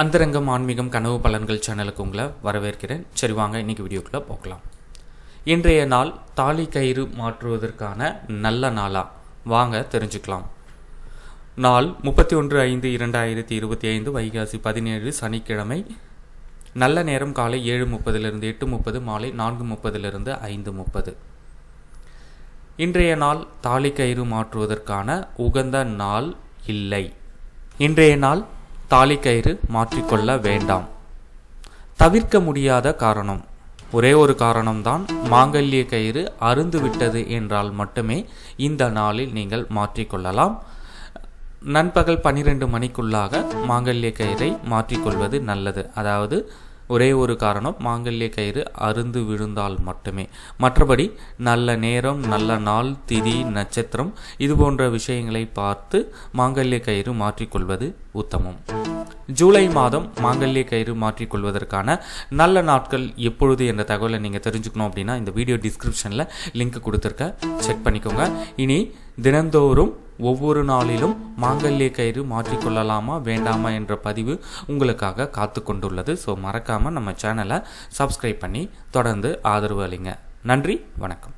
அந்தரங்கம் ஆன்மீகம் கனவு பலன்கள் சேனலுக்கு உங்களை வரவேற்கிறேன். சரி வாங்க இன்னைக்கு வீடியோக்குள்ளே போகலாம். இன்றைய நாள் தாலி கயிறு மாற்றுவதற்கான நல்ல நாளா? வாங்க தெரிஞ்சுக்கலாம். நாள் முப்பத்தி ஒன்று ஐந்து இரண்டாயிரத்தி இருபத்தி ஐந்து வைகாசி பதினேழு சனிக்கிழமை. நல்ல நேரம் காலை ஏழு முப்பதிலிருந்து எட்டு முப்பது மாலை நான்கு முப்பதிலிருந்து ஐந்து முப்பது. இன்றைய நாள் தாலி கயிறு மாற்றுவதற்கான உகந்த நாள் இல்லை. இன்றைய நாள் தாலி கயிறு மாற்றிக்கொள்ள வேண்டாம். தவிர்க்க முடியாத காரணம். ஒரே ஒரு காரணம்தான் மாங்கல்ய கயிறு அருந்து விட்டது என்றால் மட்டுமே இந்த நாளில் நீங்கள் மாற்றிக்கொள்ளலாம். நண்பகல் பன்னிரெண்டு மணிக்குள்ளாக மாங்கல்ய கயிறை மாற்றிக்கொள்வது நல்லது. அதாவது ஒரே ஒரு காரணம் மாங்கல்ய கயிறு அருந்து விழுந்தால் மட்டுமே. மற்றபடி நல்ல நேரம் நல்ல நாள் திதி நட்சத்திரம் இது போன்ற விஷயங்களை பார்த்து மாங்கல்ய கயிறு மாற்றிக்கொள்வது உத்தமம். ஜூலை மாதம் மாங்கல்ய கயிறு மாற்றிக்கொள்வதற்கான நல்ல நாட்கள் எப்பொழுது என்ற தகவலை நீங்கள் தெரிஞ்சுக்கணும் அப்படின்னா இந்த வீடியோ டிஸ்கிரிப்ஷனில் லிங்க் கொடுத்துருக்க. செக் பண்ணிக்கோங்க. இனி தினந்தோறும் ஒவ்வொரு நாளிலும் மாங்கல்ய கயிறு மாற்றிக்கொள்ளலாமா வேண்டாமா என்ற பதிவு உங்களுக்காக காத்து கொண்டுள்ளது ஸோ மறக்காமல் நம்ம சேனலை சப்ஸ்கிரைப் பண்ணி தொடர்ந்து ஆதரவு அளிங்க. நன்றி வணக்கம்.